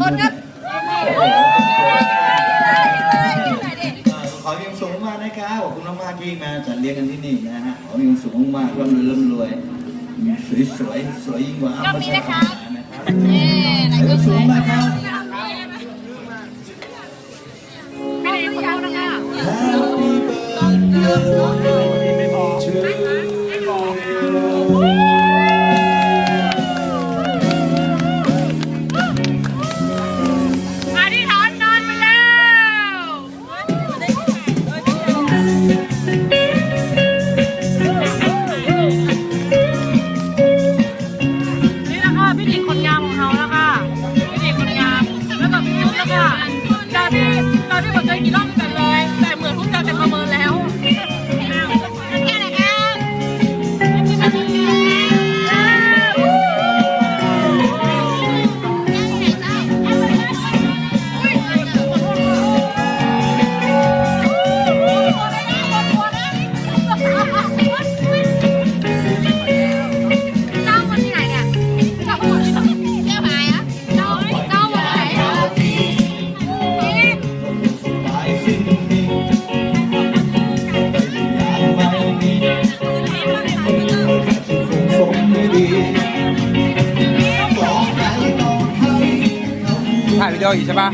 คนครับขอมีความสุขมากนะครับขอบคุณมากๆที่มาจัดเลี้ยงกันที่นี่นะฮะขอมีความสุขมากๆร่ำรวยรวยสวยสวยสวยยิ่งกว่าก็มีนะคะเย้ไหนก็สวยนะครับไม่ได้เขาแล้วนะ 鱼钓鱼去吧。